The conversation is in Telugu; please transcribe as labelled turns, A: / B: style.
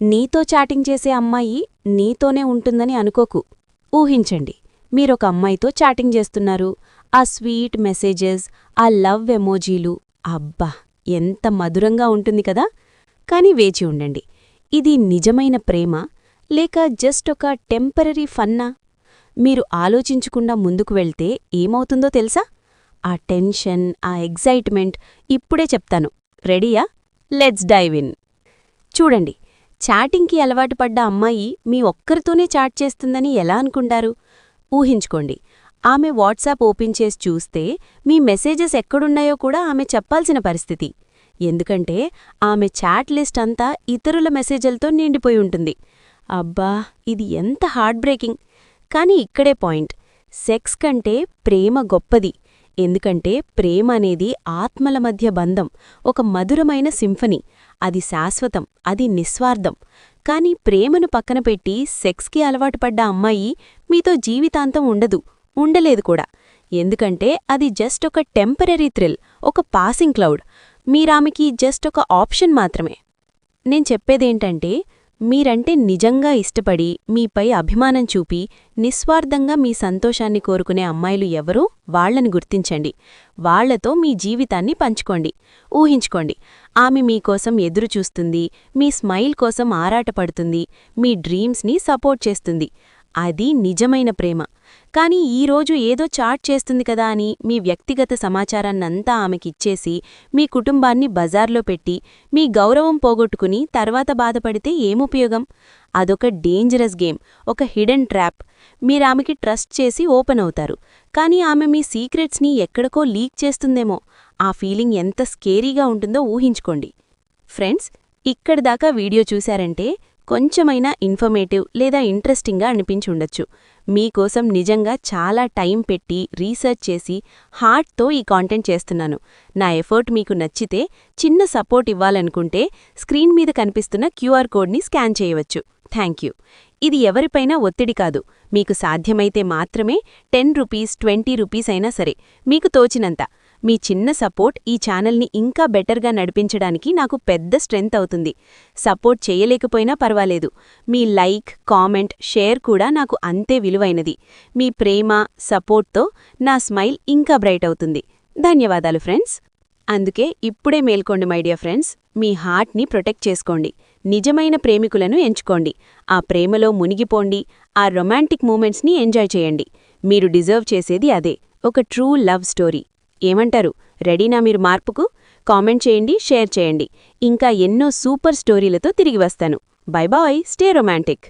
A: నీతో చాటింగ్ చేసే అమ్మాయి నీతోనే ఉంటుందని అనుకోకు. ఊహించండి మీరొక అమ్మాయితో చాటింగ్ చేస్తున్నారు. ఆ స్వీట్ మెసేజెస్ ఆ లవ్ ఎమోజీలు. అబ్బా ఎంత మధురంగా ఉంటుంది కదా! కానీ వేచి ఉండండి ఇది నిజమైన ప్రేమ లేక జస్ట్ ఒక టెంపరరీ ఫన్నా? మీరు ఆలోచించకుండా ముందుకు వెళ్తే ఏమవుతుందో తెలుసా? ఆ టెన్షన్ ఆ ఎగ్జైట్మెంట్ ఇప్పుడే చెప్తాను. రెడీయా? Let's dive in. చూడండి చాటింగ్కి అలవాటు పడ్డ అమ్మాయి మీ ఒక్కరితోనే చాట్ చేస్తుందని ఎలా అనుకుంటారు? ఊహించుకోండి. ఆమె వాట్సాప్ ఓపెన్ చేసి చూస్తే మీ మెసేజెస్ ఎక్కడున్నాయో కూడా ఆమె చెప్పాల్సిన పరిస్థితి. ఎందుకంటే ఆమె చాట్ లిస్ట్ అంతా ఇతరుల మెసేజలతో నిండిపోయి ఉంటుంది. అబ్బా ఇది ఎంత హార్ట్ బ్రేకింగ్ కానీ ఇక్కడే పాయింట్. సెక్స్ కంటే ప్రేమ గొప్పది. ఎందుకంటే ప్రేమ అనేది ఆత్మల మధ్య బంధం ఒక మధురమైన సింఫనీ. అది శాశ్వతం అది నిస్వార్థం. కాని ప్రేమను పక్కన పెట్టి సెక్స్కి అలవాటు పడ్డ అమ్మాయి మీతో జీవితాంతం ఉండదు ఉండలేదు కూడా. ఎందుకంటే అది జస్ట్ ఒక టెంపరరీ థ్రిల్ ఒక పాసింగ్ క్లౌడ్. మీరామెకి జస్ట్ ఒక ఆప్షన్ మాత్రమే. నేను చెప్పేదేంటంటే మీరంటే నిజంగా ఇష్టపడి మీపై అభిమానం చూపి నిస్వార్థంగా మీ సంతోషాన్ని కోరుకునే అమ్మాయిలు ఎవరో వాళ్ళని గుర్తించండి. వాళ్ళతో మీ జీవితాన్ని పంచుకోండి. ఊహించుకోండి. ఆమె మీకోసం ఎదురుచూస్తుంది మీ స్మైల్ కోసం ఆరాటపడుతుంది మీ డ్రీమ్స్ని సపోర్ట్ చేస్తుంది. అది నిజమైన ప్రేమ. కానీ ఈరోజు ఏదో చాట్ చేస్తుంది కదా అని మీ వ్యక్తిగత సమాచారాన్నంతా ఆమెకిచ్చేసి మీ కుటుంబాన్ని బజార్లో పెట్టి మీ గౌరవం పోగొట్టుకుని తర్వాత బాధపడితే ఏముపయోగం? అదొక డేంజరస్ గేమ్ ఒక హిడెన్ ట్రాప్. మీరామెకి ట్రస్ట్ చేసి ఓపెన్ అవుతారు. కానీ ఆమె మీ సీక్రెట్స్ని ఎక్కడికో లీక్ చేస్తుందేమో. ఆ ఫీలింగ్ ఎంత స్కేరీగా ఉంటుందో ఊహించుకోండి. ఫ్రెండ్స్ ఇక్కడిదాకా వీడియో చూశారంటే కొంచెమైనా ఇన్ఫర్మేటివ్ లేదా ఇంట్రెస్టింగ్గా అనిపించుండొచ్చు. మీకోసం నిజంగా చాలా టైం పెట్టి రీసెర్చ్ చేసి హార్ట్తో ఈ కాంటెంట్ చేస్తున్నాను. నా ఎఫర్ట్ మీకు నచ్చితే చిన్న సపోర్ట్ ఇవ్వాలనుకుంటే స్క్రీన్ మీద కనిపిస్తున్న క్యూఆర్ కోడ్ని స్కాన్ చేయవచ్చు. Thank you. ఇది ఎవరిపైనా ఒత్తిడి కాదు. మీకు సాధ్యమైతే మాత్రమే టెన్ రూపీస్ ట్వంటీ రూపీస్ అయినా సరే మీకు తోచినంత. మీ చిన్న సపోర్ట్ ఈ ఛానల్ని ఇంకా బెటర్గా నడిపించడానికి నాకు పెద్ద స్ట్రెంగ్త్ అవుతుంది. సపోర్ట్ చేయలేకపోయినా పర్వాలేదు. మీ లైక్ కామెంట్ షేర్ కూడా నాకు అంతే విలువైనది. మీ ప్రేమ సపోర్ట్తో నా స్మైల్ ఇంకా బ్రైట్ అవుతుంది. ధన్యవాదాలు ఫ్రెండ్స్. అందుకే ఇప్పుడే మేల్కోండి మై డియర్ ఫ్రెండ్స్. మీ హార్ట్ని ప్రొటెక్ట్ చేసుకోండి. నిజమైన ప్రేమికులను ఎంచుకోండి. ఆ ప్రేమలో మునిగిపోండి. ఆ రొమాంటిక్ మూమెంట్స్ని ఎంజాయ్ చేయండి. మీరు డిజర్వ్ చేసేది అదే. ఒక ట్రూ లవ్ స్టోరీ. ఏమంటారు? రెడీనా మీరు మార్పుకు? కామెంట్ చేయండి షేర్ చేయండి. ఇంకా ఎన్నో సూపర్ స్టోరీలతో తిరిగి వస్తాను. Bye bye stay romantic.